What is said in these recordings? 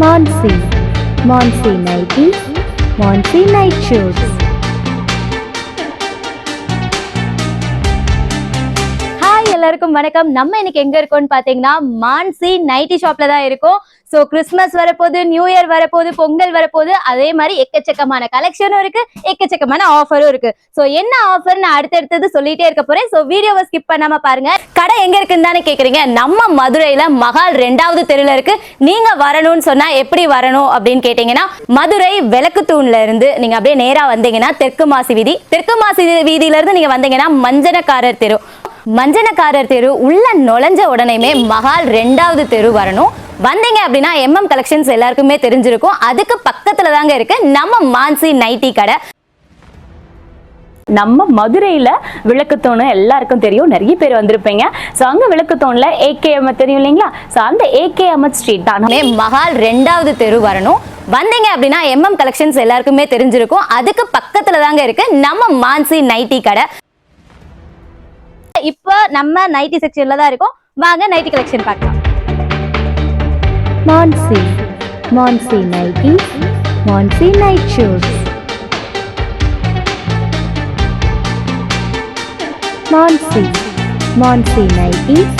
Monsi Monsi nightie Monsi night Shoes. Hi எல்லாருக்கும் வணக்கம். நம்ம இன்னைக்கு எங்க இருக்கோம்னு பாத்தீங்கன்னா மான்சி நைட்டி ஷாப்ல தான் இருக்கோம். சோ கிறிஸ்மஸ் வரப்போகுது நியூ இயர் வரப்போகுது பொங்கல் வரப்போகுது அதே மாதிரி எக்கச்சக்கமான கலெக்ஷனும் இருக்கு எக்கச்சக்கமான ஆஃபரும் இருக்கு. சோ என்ன ஆஃபர் நான் அடுத்தடுத்தது சொல்லிட்டே இருக்க போறேன். சோ வீடியோவை ஸ்கிப் பண்ணாம பாருங்க. கடை எங்க இருக்குன்னு தானே கேக்குறீங்க? நம்ம மதுரையில மகால் ரெண்டாவது தெருல இருக்கு. நீங்க வரணும்னு சொன்னா எப்படி வரணும் அப்படின்னு கேட்டீங்கன்னா மதுரை விளக்கு தூண்ல இருந்து நீங்க அப்படியே நேரா வந்தீங்கன்னா தெற்கு மாசி வீதி. தெற்கு மாசி வீதியில இருந்து நீங்க வந்தீங்கன்னா மஞ்சனக்காரர் தெரு. மஞ்சனக்காரர் தெரு உள்ள நுழைஞ்ச உடனேமே மகால் ரெண்டாவது தெரு வரணும். வந்தீங்க அப்படின்னா எம்எம் கலெக்ஷன்ஸ் எல்லாருக்குமே தெரிஞ்சிருக்கும். அதுக்கு பக்கத்துல தாங்க இருக்கு நம்ம மான்சி நைட்டி கடை. நம்ம மதுரையில் விளக்குத்தோணு எல்லாருக்கும் தெரியும். நிறைய பேர் வந்திருப்பீங்க. ஸோ அங்கே விளக்குத்தோணில் ஏகேஎம் தெரியும் இல்லைங்களா? ஸோ அந்த ஏகேஎம் ஸ்ட்ரீட் தான். மகால் ரெண்டாவது தெரு வரணும். வந்தீங்க அப்படின்னா எம்எம் கலெக்ஷன்ஸ் எல்லாருக்குமே தெரிஞ்சிருக்கும். அதுக்கு பக்கத்துல தாங்க இருக்கு நம்ம மான்சி நைட்டி கடை. இப்போ நம்ம நைட்டி செக்ஷன்ல தான் இருக்கோம். வாங்க நைட்டி கலெக்ஷன் பார்க்கலாம். Monsi, Monsi Nighties, Monsi Night Shoes. Monsi, Monsi Nighties,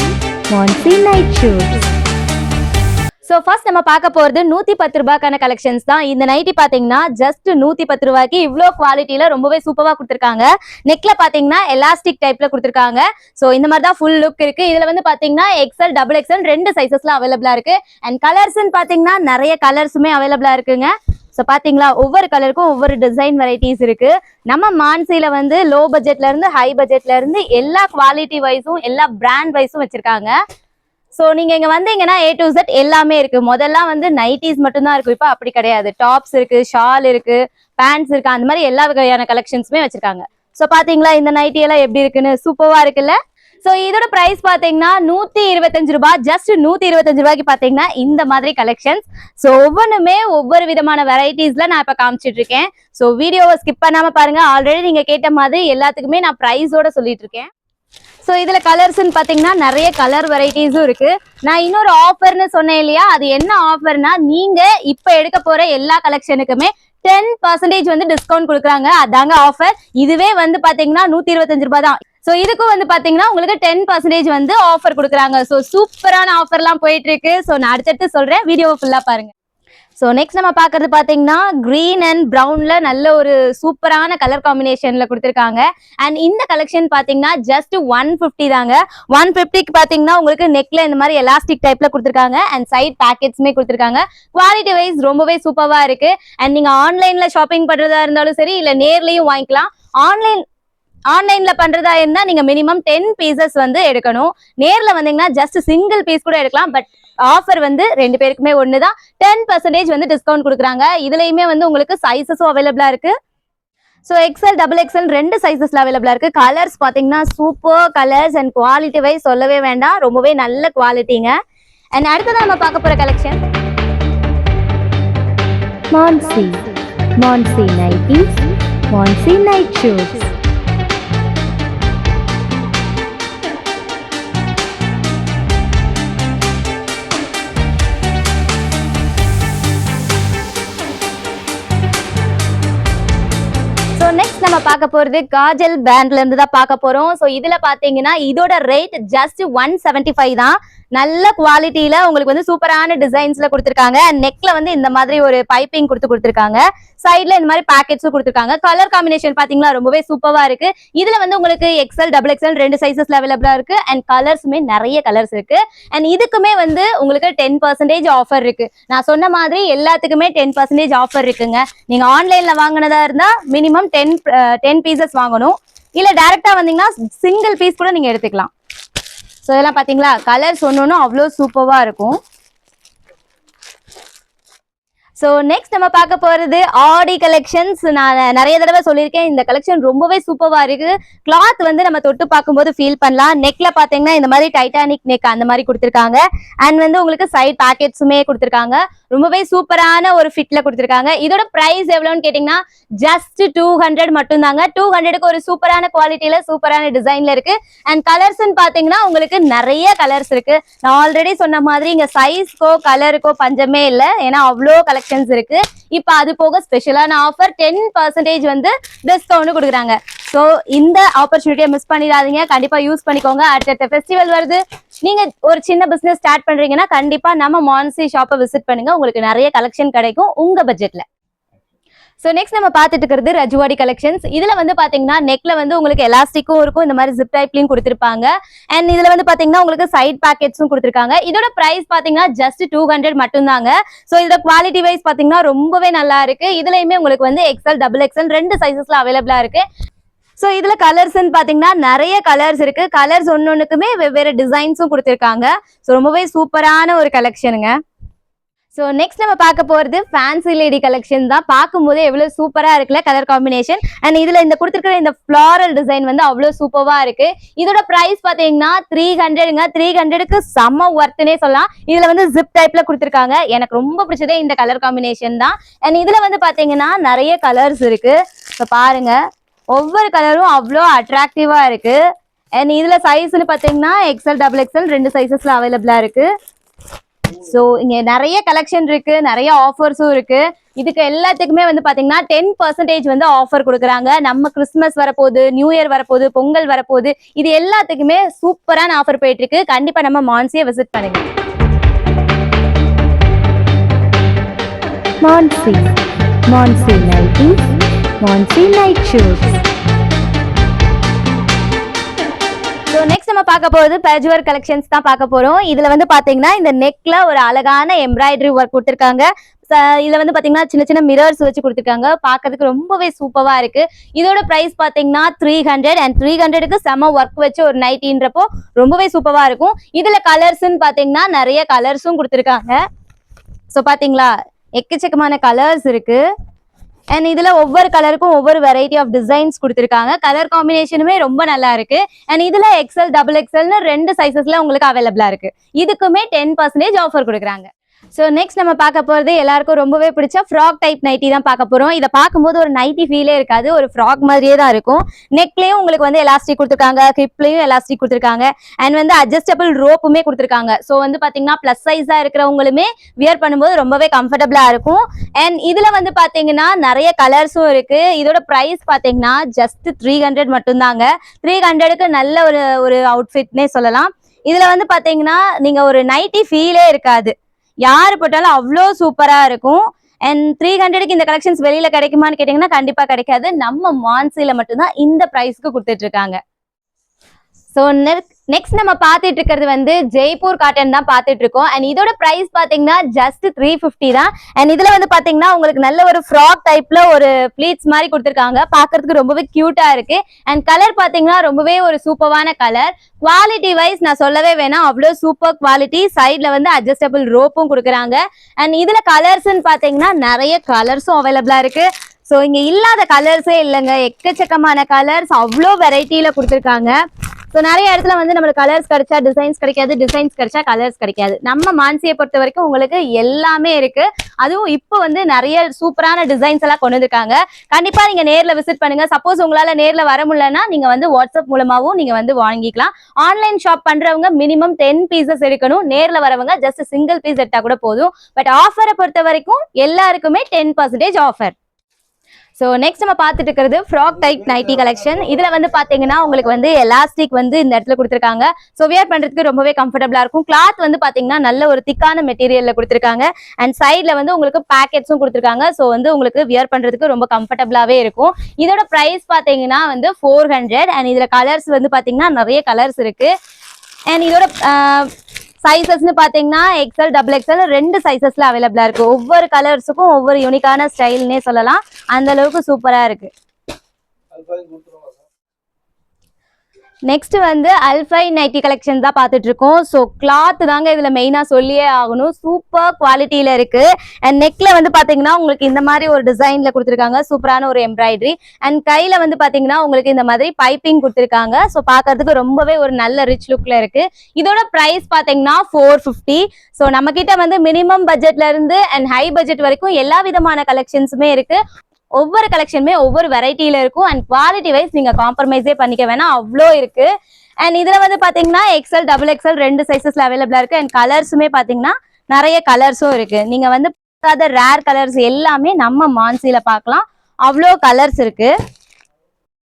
Monsi Night Shoes. So first நம்ம பார்க்க போகிறது நூற்றி பத்து ரூபாய்க்கான கலெக்ஷன்ஸ் தான். இந்த நைட்டி பார்த்தீங்கன்னா ஜஸ்ட் நூற்றி பத்து ரூபாய்க்கு இவ்வளோ குவாலிட்டியில ரொம்பவே சூப்பராக கொடுத்துருக்காங்க. நெக்ல பார்த்தீங்கன்னா எலாஸ்டிக் டைப்பில் கொடுத்துருக்காங்க. ஸோ இந்த மாதிரி தான் ஃபுல் லுக் இருக்குது இதில் வந்து பார்த்தீங்கன்னா எக்ஸல் டபுள் எக்ஸல் ரெண்டு சைஸஸ்லாம் அவைலபிளாக இருக்குது அண்ட் கலர்ஸ்ன்னு பார்த்தீங்கன்னா நிறைய கலர்ஸுமே அவைலபிளாக இருக்குங்க. ஸோ பார்த்தீங்களா ஒவ்வொரு கலருக்கும் ஒவ்வொரு டிசைன் வெரைட்டிஸ் இருக்கு. நம்ம மான்சியில் வந்து லோ பட்ஜெட்ல இருந்து ஹை பட்ஜெட்ல இருந்து எல்லா குவாலிட்டி வைஸும் எல்லா பிராண்ட் வைஸும் வச்சிருக்காங்க. ஸோ நீங்க இங்க வந்தீங்கன்னா ஏ டு Z எல்லாமே இருக்கு. முதல்லாம் வந்து நைட்டிஸ் மட்டும்தான் இருக்கும். இப்போ அப்படி கிடையாது. டாப்ஸ் இருக்கு ஷால் இருக்கு பேண்ட்ஸ் இருக்கு அந்த மாதிரி எல்லா வகையான கலெக்ஷன்ஸுமே வச்சிருக்காங்க. ஸோ பாத்தீங்களா இந்த நைட்டி எல்லாம் எப்படி இருக்குன்னு? சூப்பரா இருக்குல்ல? ஸோ இதோட பிரைஸ் பார்த்தீங்கன்னா நூற்றி இருபத்தஞ்சு ரூபாய். ஜஸ்ட் நூற்றி இருபத்தஞ்சு ரூபாய்க்கு பார்த்தீங்கன்னா இந்த மாதிரி கலெக்ஷன்ஸ் ஸோ ஒவ்வொன்றுமே ஒவ்வொரு விதமான வெரைட்டிஸில் நான் இப்போ காமிச்சிட்டு இருக்கேன். ஸோ வீடியோவை ஸ்கிப் பண்ணாமல் பாருங்கள் ஆல்ரெடி நீங்கள் கேட்ட மாதிரி எல்லாத்துக்குமே நான் ப்ரைஸோட சொல்லிட்டு இருக்கேன். ஸோ இதில் கலர்ஸ்ன்னு பார்த்தீங்கன்னா நிறைய கலர் வெரைட்டிஸும் இருக்குது நான் இன்னொரு ஆஃபர்னு சொன்னேன் இல்லையா? அது என்ன ஆஃபர்னா நீங்கள் இப்போ எடுக்க போகிற எல்லா கலெக்ஷனுக்குமே டென் பர்சன்டேஜ் வந்து டிஸ்கவுண்ட் கொடுக்குறாங்க. அதாங்க ஆஃபர் இதுவே வந்து பார்த்தீங்கன்னா நூற்றி இருபத்தஞ்சு ரூபாய் தான். ஸோ இதுக்கும் வந்து பார்த்தீங்கன்னா உங்களுக்கு டென் பர்சன்டேஜ் வந்து ஆஃபர் கொடுக்குறாங்க. ஸோ சூப்பரான ஆஃபர்லாம் போயிட்டு இருக்கு. ஸோ நான் அடுத்தடுத்து சொல்கிறேன் வீடியோவை ஃபுல்லாக பாருங்க. ஸோ நெக்ஸ்ட் நம்ம பார்க்கறது பார்த்தீங்கன்னா க்ரீன் அண்ட் ப்ரௌன்ல நல்ல ஒரு சூப்பரான கலர் காம்பினேஷன்ல கொடுத்துருக்காங்க. அண்ட் இந்த கலெக்ஷன் பார்த்தீங்கன்னா ஜஸ்ட் ஒன் ஃபிஃப்டி தாங்க. ஒன் ஃபிஃப்டிக்கு பார்த்தீங்கன்னா உங்களுக்கு நெக்ல இந்த மாதிரி எலாஸ்டிக் டைப்ல கொடுத்துருக்காங்க. அண்ட் சைட் பேக்கெட்ஸுமே கொடுத்துருக்காங்க. குவாலிட்டி வைஸ் ரொம்பவே சூப்பராக இருக்கு. அண்ட் நீங்க ஆன்லைன்ல ஷாப்பிங் பண்றதா இருந்தாலும் சரி இல்லை நேர்லேயும் வாங்கிக்கலாம். ஆன்லைன் ஆன்லைன்ல பண்றதா இருந்தா நீங்க மினிமம் டென் பீசஸ் வந்து எடுக்கணும். நேர்ல வந்தீங்கன்னா ஜஸ்ட் சிங்கிள் பீஸ் கூட எடுக்கலாம். பட் ஆஃபர் வந்து ரெண்டு பேருக்குமே ஒண்ணுதான். டென் பர்சன்டேஜ் வந்து டிஸ்கவுண்ட் கொடுக்குறாங்க. இதுலயுமே வந்து உங்களுக்கு சைசஸும் அவைலபிளா இருக்கு. ஸோ எக்ஸல் டபுள் எக்ஸல் ரெண்டு சைசஸ்ல அவைலபிளா இருக்கு. கலர்ஸ் பாத்தீங்கன்னா super colours and quality wise சொல்லவே வேண்டாம். ரொம்பவே நல்ல குவாலிட்டிங்க அண்ட் அடுத்ததான் நம்ம பார்க்க போற collection Monsi Monsi Nighties, Monsi night shoes நம்ம பார்க்க போறது காஜல் பேண்ட்ல இருந்து தான் பார்க்க போறோம். ஸோ இதுல பாத்தீங்கன்னா இதோட rate just one seventy five தான். நல்ல குவாலிட்டியில உங்களுக்கு வந்து சூப்பரான டிசைன்ஸ்ல கொடுத்துருக்காங்க. நெக்ல வந்து இந்த மாதிரி ஒரு பைப்பிங் கொடுத்து கொடுத்துருக்காங்க. சைட்ல இந்த மாதிரி பேக்கெட்ஸும் கொடுத்துருக்காங்க. கலர் காம்பினேஷன் பாத்தீங்களா ரொம்பவே சூப்பரா இருக்கு. இதுல வந்து உங்களுக்கு எக்ஸல் டபுள் எக்ஸல் ரெண்டு சைசஸ்ல அவைலபிளா இருக்கு. அண்ட் கலர்ஸுமே நிறைய கலர்ஸ் இருக்கு. அண்ட் இதுக்குமே வந்து உங்களுக்கு டென் பர்சன்டேஜ் ஆஃபர் இருக்கு. நான் சொன்ன மாதிரி எல்லாத்துக்குமே டென் பர்சன்டேஜ் ஆஃபர் இருக்குங்க. நீங்க ஆன்லைன்ல வாங்கினதா இருந்தா மினிமம் டென் டென் பீசஸ் வாங்கணும். இல்ல டைரக்டா வந்தீங்கன்னா சிங்கிள் பீஸ் கூட நீங்க எடுத்துக்கலாம். ஸோ இதெல்லாம் பாத்தீங்களா? கலர் ஒன்று அவ்வளோ சூப்பர்வா இருக்கும். ஸோ நெக்ஸ்ட் நம்ம பார்க்க போறது ஆடி கலெக்ஷன்ஸ் நான் நிறைய தடவை சொல்லியிருக்கேன். இந்த கலெக்ஷன் ரொம்பவே சூப்பராக இருக்கு. கிளாத் வந்து நம்ம தொட்டு பார்க்கும்போது ஃபீல் பண்ணலாம். நெக்கில் பார்த்தீங்கன்னா இந்த மாதிரி டைட்டானிக் நெக் அந்த மாதிரி கொடுத்துருக்காங்க. அண்ட் வந்து உங்களுக்கு சைட் பேக்கெட்ஸுமே கொடுத்துருக்காங்க. ரொம்பவே சூப்பரான ஒரு ஃபிட்ல கொடுத்துருக்காங்க. இதோட பிரைஸ் எவ்வளோன்னு கேட்டிங்கன்னா ஜஸ்ட் டூ ஹண்ட்ரட் மட்டும்தாங்க. டூ ஹண்ட்ரடுக்கு ஒரு சூப்பரான குவாலிட்டியில சூப்பரான டிசைன்ல இருக்கு. அண்ட் கலர்ஸ்ன்னு பாத்தீங்கன்னா உங்களுக்கு நிறைய கலர்ஸ் இருக்கு. நான் ஆல்ரெடி சொன்ன மாதிரி இங்க சைஸ்க்கோ கலருக்கோ பஞ்சமே இல்லை. ஏன்னா அவ்வளோ கலெக்ஷன்ஸ் இருக்கு. இப்போ அது போக ஸ்பெஷலான ஆஃபர் டென் பர்சன்டேஜ் வந்து டிஸ்கவுண்ட் கொடுக்குறாங்க. ஸோ இந்த ஆப்பர்ச்சுனிட்டியை மிஸ் பண்ணிடாதீங்க. கண்டிப்பாக யூஸ் பண்ணிக்கோங்க. அடுத்தடுத்த ஃபெஸ்டிவல் வருது. நீங்க ஒரு சின்ன பிசினஸ் ஸ்டார்ட் பண்றீங்கன்னா கண்டிப்பா நம்ம மான்சி ஷாப்பை விசிட் பண்ணுங்க. உங்களுக்கு நிறைய கலெக்ஷன் கிடைக்கும் உங்க பட்ஜெட்ல ஸோ நெக்ஸ்ட் நம்ம பார்த்துட்டு இருக்கிறது ரஜுவாடி கலெக்ஷன்ஸ் இதில் வந்து பார்த்தீங்கன்னா நெக்ல வந்து உங்களுக்கு எலாஸ்டிக்கும் இருக்கும். இந்த மாதிரி ஜிப் டைப்லையும் கொடுத்துருப்பாங்க. அண்ட் இதில் வந்து பார்த்தீங்கன்னா உங்களுக்கு சைட் பேக்கெட்ஸும் கொடுத்துருக்காங்க. இதோட ப்ரைஸ் பார்த்தீங்கன்னா ஜஸ்ட் டூ ஹண்ட்ரட் மட்டும்தாங்க. ஸோ இதோட குவாலிட்டி வைஸ் பார்த்தீங்கன்னா ரொம்பவே நல்லா இருக்கு. இதுலையுமே உங்களுக்கு வந்து எக்ஸல் டபுள் எக்ஸல் ரெண்டு சைசஸ்ல அவைலபிளா இருக்கு. ஸோ இதுல கலர்ஸ்ன்னு பாத்தீங்கன்னா நிறைய கலர்ஸ் இருக்கு. கலர்ஸ் ஒன்னொன்னுக்குமே வெவ்வேறு டிசைன்ஸும் கொடுத்துருக்காங்க. ஸோ ரொம்பவே சூப்பரான ஒரு கலெக்ஷனுங்க ஸோ நெக்ஸ்ட் நம்ம பார்க்க போகிறது ஃபேன்சி லேடி கலெக்ஷன் தான். பார்க்கும்போது எவ்வளோ சூப்பராக இருக்குல்ல கலர் காம்பினேஷன் அண்ட் இதில் இந்த கொடுத்துருக்கிற இந்த ஃப்ளாரல் டிசைன் வந்து அவ்வளோ சூப்பராக இருக்கு. இதோட ப்ரைஸ் பார்த்தீங்கன்னா த்ரீ ஹண்ட்ரடுங்க த்ரீ ஹண்ட்ரடுக்கு செம்ம ஒர்த்துனே சொல்லலாம். இதில் வந்து ஜிப் டைப்பில் கொடுத்துருக்காங்க. எனக்கு ரொம்ப பிடிச்சதே இந்த கலர் காம்பினேஷன் தான். அண்ட் இதில் வந்து பார்த்தீங்கன்னா நிறைய கலர்ஸ் இருக்கு. ஸோ பாருங்கள் ஒவ்வொரு கலரும் அவ்வளோ அட்ராக்டிவா இருக்கு. அண்ட் இதுல சைஸ்னு பாத்தீங்கன்னா எக்ஸல் டபுள் எக்ஸல் ரெண்டு சைசஸ்ல அவைலபிளா இருக்கு. ஸோ இங்க நிறைய கலெக்ஷன் இருக்கு நிறைய ஆஃபர்ஸும் இருக்கு. இதுக்கு எல்லாத்துக்குமே வந்து பாத்தீங்கன்னா டென் பர்சன்டேஜ் வந்து ஆஃபர் கொடுக்குறாங்க. நம்ம கிறிஸ்மஸ் வரப்போகுது நியூ இயர் வரப்போகுது பொங்கல் வரப்போகுது. இது எல்லாத்துக்குமே சூப்பரான ஆஃபர் போயிட்டு இருக்கு கண்டிப்பா நம்ம மான்சியை விசிட் பண்ணுங்க. Monsi Monsi Nighties, Monsi night Shoes. So next நம்ம பார்க்க போகிறது பேஜுவர் கலெக்ஷன்ஸ் தான் பார்க்க போறோம். இதுல வந்து பாத்தீங்கன்னா இந்த நெக்ல ஒரு அழகான எம்ப்ராய்டரி ஒர்க் கொடுத்துருக்காங்க. ச- இதுல வந்து பாத்தீங்கன்னா சின்ன சின்ன மிரர்ஸ் வச்சு கொடுத்துருக்காங்க. பாக்குறதுக்கு ரொம்பவே சூப்பரா இருக்கு. இதோட பிரைஸ் பாத்தீங்கன்னா த்ரீ ஹண்ட்ரட் அண்ட் த்ரீ ஹண்ட்ரடுக்கு செம ஒர்க் வச்சு ஒரு நைட்டின்றப்போ ரொம்பவே சூப்பரா இருக்கும். இதுல கலர்ஸ்ன்னு பாத்தீங்கன்னா நிறைய கலர்ஸும் கொடுத்துருக்காங்க. ஸோ பாத்தீங்களா எக்கச்சக்கமான கலர்ஸ் இருக்கு. அண்ட் இதுல ஒவ்வொரு கலருக்கும் ஒவ்வொரு வெரைட்டி ஆஃப் டிசைன்ஸ் கொடுத்துருக்காங்க. கலர் காம்பினேஷனுமே ரொம்ப நல்லா இருக்கு. அண்ட் இதுல எக்ஸல் டபுள் எக்ஸல்னு ரெண்டு சைசஸ்ல உங்களுக்கு அவைலபிளா இருக்கு. இதுக்குமே டென் பர்சன்டேஜ் ஆஃபர் கொடுக்குறாங்க. ஸோ நெக்ஸ்ட் நம்ம பார்க்க போகிறது எல்லாருக்கும் ரொம்பவே பிடிச்ச ஃப்ராக் டைப் நைட்டி தான் பார்க்க போகிறோம் இதை பார்க்கும்போது ஒரு நைட்டி ஃபீலே இருக்காது. ஒரு ஃப்ராக் மாதிரியே தான் இருக்கும். நெக்லேயும் உங்களுக்கு வந்து எலாஸ்டிக் கொடுத்துருக்காங்க. கிளிப்லேயும் எலாஸ்டிக் கொடுத்துருக்காங்க. அண்ட் வந்து அட்ஜஸ்டபிள் ரோப்புமே கொடுத்துருக்காங்க. ஸோ வந்து பார்த்தீங்கன்னா ப்ளஸ் சைஸாக இருக்கிறவங்களுமே வியர் பண்ணும்போது ரொம்பவே கம்ஃபர்டபுளாக இருக்கும். அண்ட் இதில் வந்து பார்த்தீங்கன்னா நிறைய கலர்ஸும் இருக்குது இதோட ப்ரைஸ் பார்த்தீங்கன்னா ஜஸ்ட் த்ரீ ஹண்ட்ரட் மட்டும்தாங்க. த்ரீ ஹண்ட்ரடுக்கு நல்ல ஒரு ஒரு அவுட்ஃபிட்னே சொல்லலாம். இதில் வந்து பார்த்தீங்கன்னா நீங்கள் ஒரு நைட்டி ஃபீலே இருக்காது. யாரு போட்டாலும் அவ்வளோ சூப்பரா இருக்கும். அண்ட் த்ரீ ஹண்ட்ரடுக்கு இந்த கலெக்ஷன்ஸ் வெளியில கிடைக்குமான்னு கேட்டீங்கன்னா கண்டிப்பா கிடைக்காது. நம்ம மான்சில மட்டும்தான் இந்த ப்ரைஸ்க்கு கொடுத்துட்டு இருக்காங்க. ஸோ நெக்ஸ்ட் நம்ம பார்த்துட்டு இருக்கிறது வந்து ஜெய்ப்பூர் காட்டன் தான் பார்த்துட்டு இருக்கோம் அண்ட் இதோட ப்ரைஸ் பார்த்தீங்கன்னா ஜஸ்ட் த்ரீ ஃபிஃப்டி தான். அண்ட் இதில் வந்து பார்த்தீங்கன்னா உங்களுக்கு நல்ல ஒரு ஃப்ராக் டைப்ல ஒரு ப்ளீட்ஸ் மாதிரி கொடுத்துருக்காங்க. பார்க்கறதுக்கு ரொம்பவே கியூட்டா இருக்கு. அண்ட் கலர் பார்த்தீங்கன்னா ரொம்பவே ஒரு சூப்பரான கலர் குவாலிட்டி வைஸ் நான் சொல்லவே வேணாம். அவ்வளோ சூப்பர் குவாலிட்டி சைடில் வந்து அட்ஜஸ்டபிள் ரோப்பும் கொடுக்குறாங்க. அண்ட் இதில் கலர்ஸ்ன்னு பார்த்தீங்கன்னா நிறைய கலர்ஸும் அவைலபிளாக இருக்கு. ஸோ இங்கே இல்லாத கலர்ஸே இல்லைங்க. எக்கச்சக்கமான கலர்ஸ் அவ்வளோ வெரைட்டியில் கொடுத்துருக்காங்க. ஸோ நிறைய இடத்துல வந்து நம்மளுக்கு கலர்ஸ் கிடைச்சா டிசைன்ஸ் கிடைக்காது டிசைன்ஸ் கிடைச்சா கலர்ஸ் கிடைக்காது. நம்ம மான்சியை பொறுத்த வரைக்கும் உங்களுக்கு எல்லாமே இருக்கு. அதுவும் இப்போ வந்து நிறைய சூப்பரான டிசைன்ஸ் எல்லாம் கொண்டு வந்திருக்காங்க. கண்டிப்பா நீங்க நேர்ல விசிட் பண்ணுங்க. சப்போஸ் உங்களால நேர்ல வர முடியலன்னா நீங்க வந்து வாட்ஸ்அப் மூலமாவும் நீங்க வந்து வாங்கிக்கலாம். ஆன்லைன் ஷாப் பண்றவங்க மினிமம் டென் பீசஸ் எடுக்கணும். நேர்ல வரவங்க ஜஸ்ட் சிங்கிள் பீஸ் எடுத்தா கூட போதும். பட் ஆஃபரை பொறுத்த வரைக்கும் எல்லாருக்குமே ten percentage offer so next நம்ம பார்த்துட்டு இருக்கிறது ஃப்ராக் டைப் நைட்டி கலெக்ஷன் இதில் வந்து பார்த்தீங்கன்னா உங்களுக்கு வந்து எலாஸ்டிக் வந்து இந்த இடத்துல கொடுத்துருக்காங்க. ஸோ வியர் பண்ணுறதுக்கு ரொம்பவே கம்ஃபர்டபுளாக இருக்கும். கிளாத் வந்து பார்த்தீங்கன்னா நல்ல ஒரு திக்கான மெட்டீரியலில் கொடுத்துருக்காங்க. அண்ட் சைடில் வந்து உங்களுக்கு பேக்கெட்ஸும் கொடுத்துருக்காங்க. ஸோ வந்து உங்களுக்கு வியர் பண்ணுறதுக்கு ரொம்ப கம்ஃபர்டபுளாகவே இருக்கும். இதோட ப்ரைஸ் பார்த்தீங்கன்னா வந்து ஃபோர் ஹண்ட்ரட் அண்ட் இதில் கலர்ஸ் வந்து பார்த்தீங்கன்னா நிறைய கலர்ஸ் இருக்குது அண்ட் இதோட சைசஸ்னு பாத்தீங்கன்னா எக்ஸல் டபுள் எக்ஸல் ரெண்டு சைசஸ்ல அவைலபிளா இருக்கு. ஒவ்வொரு கலர்ஸுக்கும் ஒவ்வொரு யூனிக்கான ஸ்டைல்னே சொல்லலாம். அந்த அளவுக்கு சூப்பரா இருக்கு. நெக்ஸ்ட் வந்து அல்ஃபை நைட்டி கலெக்ஷன் தான் பார்த்துட்டு இருக்கோம் ஸோ கிளாத் தாங்க இதுல மெயினா சொல்லியே ஆகணும். சூப்பர் குவாலிட்டியில இருக்கு. அண்ட் நெக்ல வந்து பாத்தீங்கன்னா உங்களுக்கு இந்த மாதிரி ஒரு டிசைன்ல கொடுத்துருக்காங்க. சூப்பரான ஒரு எம்ப்ராய்டரி அண்ட் கையில வந்து பாத்தீங்கன்னா உங்களுக்கு இந்த மாதிரி பைப்பிங் கொடுத்துருக்காங்க. ஸோ பார்க்கறதுக்கு ரொம்பவே ஒரு நல்ல ரிச் லுக்ல இருக்கு. இதோட பிரைஸ் பாத்தீங்கன்னா ஃபோர் ஃபிஃப்டி ஸோ நம்ம கிட்ட வந்து மினிமம் பட்ஜெட்ல இருந்து அண்ட் ஹை பட்ஜெட் வரைக்கும் எல்லா விதமான கலெக்ஷன்ஸுமே இருக்கு. ஒவ்வொரு கலெக்ஷனுமே ஒவ்வொரு வெரைட்டியில இருக்கும். அண்ட் குவாலிட்டி வைஸ் நீங்க காம்ப்ரமைஸே பண்ணிக்க வேணாம். அவ்வளோ இருக்கு. அண்ட் இதுல வந்து பாத்தீங்கன்னா எக்ஸல் டபுள் எக்ஸல் ரெண்டு சைசஸ்ல அவைலபிளா இருக்கு. அண்ட் கலர்ஸுமே பாத்தீங்கன்னா நிறைய கலர்ஸும் இருக்கு. நீங்க வந்து பார்க்காத ரேர் கலர்ஸ் எல்லாமே நம்ம மான்சில பார்க்கலாம். அவ்வளோ கலர்ஸ் இருக்கு.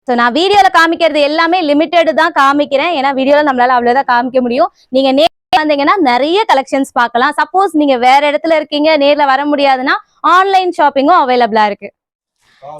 ஸோ நான் வீடியோல காமிக்கிறது எல்லாமே லிமிட்டெடு தான் காமிக்கிறேன். ஏன்னா வீடியோல நம்மளால அவ்வளோதான் காமிக்க முடியும். நீங்க நேரில் வந்தீங்கன்னா நிறைய கலெக்ஷன்ஸ் பார்க்கலாம். சப்போஸ் நீங்க வேற இடத்துல இருக்கீங்க நேரில் வர முடியாதுன்னா ஆன்லைன் ஷாப்பிங்கும் அவைலபிளா இருக்கு.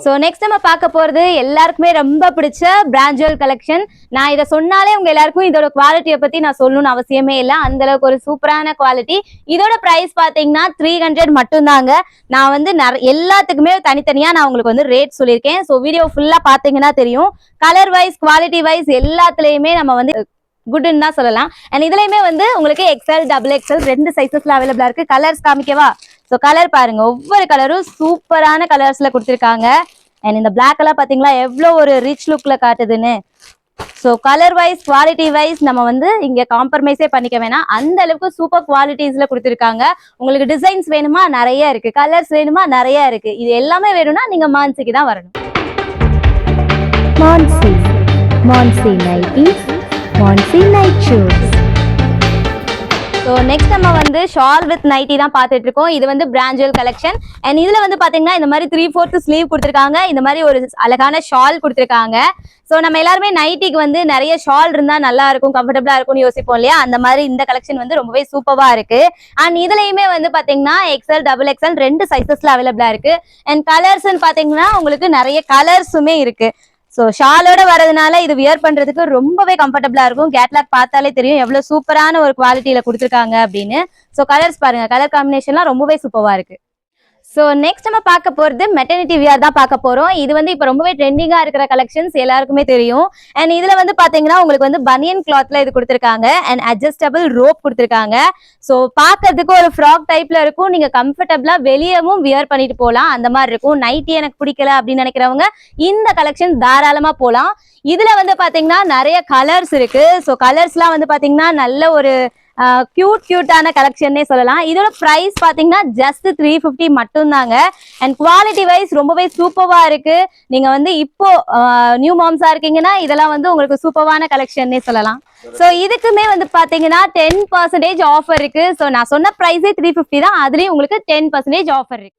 ஸோ நெக்ஸ்ட் நம்ம பார்க்க போகிறது எல்லாருக்குமே ரொம்ப பிடிச்ச பிராஞ்சுவல் கலெக்ஷன் நான் இதை சொன்னாலே உங்கள் எல்லாருக்கும் இதோட குவாலிட்டியை பற்றி நான் சொல்லணும்னு அவசியமே இல்லை. அந்த அளவுக்கு ஒரு சூப்பரான குவாலிட்டி இதோட ப்ரைஸ் பார்த்தீங்கன்னா த்ரீ ஹண்ட்ரட் மட்டும்தாங்க. நான் வந்து நிறைய எல்லாத்துக்குமே தனித்தனியாக நான் உங்களுக்கு வந்து ரேட் சொல்லியிருக்கேன். ஸோ வீடியோ ஃபுல்லாக பார்த்தீங்கன்னா தெரியும். கலர் வைஸ் குவாலிட்டி வைஸ் எல்லாத்துலேயுமே நம்ம வந்து குட்னு தான் சொல்லலாம். அண்ட் இதுலயுமே வந்து உங்களுக்கு எக்ஸ்எல் டபுள் எக்ஸ்எல் ரெண்டு சைசஸ்ல அவைலபிளா இருக்கு. கலர்ஸ் காமிக்கவா? ஸோ கலர் பாருங்க. ஒவ்வொரு கலரும் சூப்பரான கலர்ஸ்ல கொடுத்துருக்காங்க. அண்ட் இந்த பிளாக் கலர் பாத்தீங்களா? எவ்வளோ ஒரு ரிச் லுக்ல காட்டுதுன்னு. So colour wise quality wise நம்ம வந்து இங்க காம்ப்ரமைஸே பண்ணிக்க வேணாம். அந்த அளவுக்கு சூப்பர் குவாலிட்டிஸ்ல கொடுத்துருக்காங்க. உங்களுக்கு டிசைன்ஸ் வேணுமா? நிறைய இருக்கு. கலர்ஸ் வேணுமா? நிறைய இருக்கு. இது எல்லாமே வேணும்னா நீங்க மான்சிக்கு தான் வரணும். Monsi Monsi nightie Monsi night shoes so next நம்ம வந்து ஷால் வித் நைட்டி தான் பார்த்துட்டு இருக்கோம் இது வந்து பிராஞ்சுவல் கலெக்ஷன் அண்ட் இதுல வந்து பாத்தீங்கன்னா இந்த மாதிரி த்ரீ ஃபோர்த்து ஸ்லீவ் கொடுத்துருக்காங்க. இந்த மாதிரி ஒரு அழகான ஷால் கொடுத்துருக்காங்க. ஸோ நம்ம எல்லாருமே நைட்டிக்கு வந்து நிறைய ஷால் இருந்தா நல்லா இருக்கும் கம்ஃபர்டபுளா இருக்கும்னு யோசிப்போம் இல்லையா? அந்த மாதிரி இந்த கலெக்ஷன் வந்து ரொம்பவே சூப்பராக இருக்கு. அண்ட் இதுலயுமே வந்து பாத்தீங்கன்னா எக்ஸல் டபுள் எக்ஸல் ரெண்டு சைசஸ்ல அவைலபிளா இருக்கு. அண்ட் கலர்ஸ்ன்னு பாத்தீங்கன்னா உங்களுக்கு நிறைய கலர்ஸுமே இருக்கு. ஸோ ஷாலோட வரதுனால இது வியர் பண்றதுக்கு ரொம்பவே கம்ஃபர்டபுளா இருக்கும். கேட்லாக் பார்த்தாலே தெரியும் எவ்வளவு சூப்பரான ஒரு குவாலிட்டியில கொடுத்துருக்காங்க அப்படின்னு. ஸோ கலர்ஸ் பாருங்க. கலர் காம்பினேஷன்லாம் ரொம்பவே சூப்பரா இருக்கு. ஸோ நெக்ஸ்ட் நம்ம பார்க்க போகிறது மெட்டர்னிட்டி வியர் தான் பார்க்க போகிறோம் இது வந்து இப்போ ரொம்பவே ட்ரெண்டிங்காக இருக்கிற கலெக்ஷன்ஸ் எல்லாருக்குமே தெரியும். அண்ட் இதில் வந்து பார்த்தீங்கன்னா உங்களுக்கு வந்து பனியன் கிளாத்தில் இது கொடுத்துருக்காங்க. அண்ட் அட்ஜஸ்டபிள் ரோப் கொடுத்துருக்காங்க. ஸோ பார்க்கறதுக்கு ஒரு ஃப்ராக் டைப்பில் இருக்கும். நீங்கள் கம்ஃபர்டபுளாக வெளியவும் வியர் பண்ணிட்டு போகலாம் அந்த மாதிரி இருக்கும். நைட்டி எனக்கு பிடிக்கல அப்படின்னு நினைக்கிறவங்க இந்த கலெக்ஷன் தாராளமாக போகலாம் இதில் வந்து பார்த்தீங்கன்னா நிறைய கலர்ஸ் இருக்குது ஸோ கலர்ஸ்லாம் வந்து பார்த்தீங்கன்னா நல்ல ஒரு கியூட் கியூட்டான கலெக்ஷன்னே சொல்லலாம். இதோட ப்ரைஸ் பார்த்தீங்கன்னா ஜஸ்ட் த்ரீ ஃபிஃப்டி மட்டும்தாங்க. அண்ட் குவாலிட்டி வைஸ் ரொம்பவே சூப்பராக இருக்கு. நீங்க வந்து இப்போ நியூ மாம்ஸா இருக்கீங்கன்னா இதெல்லாம் வந்து உங்களுக்கு சூப்பரான கலெக்ஷன்னே சொல்லலாம். ஸோ இதுக்குமே வந்து பார்த்தீங்கன்னா டென் பர்சன்டேஜ் ஆஃபர் இருக்கு. ஸோ நான் சொன்ன ப்ரைஸே த்ரீ ஃபிஃப்டி தான். அதுலேயும் உங்களுக்கு டென் பர்சன்டேஜ் ஆஃபர் இருக்கு.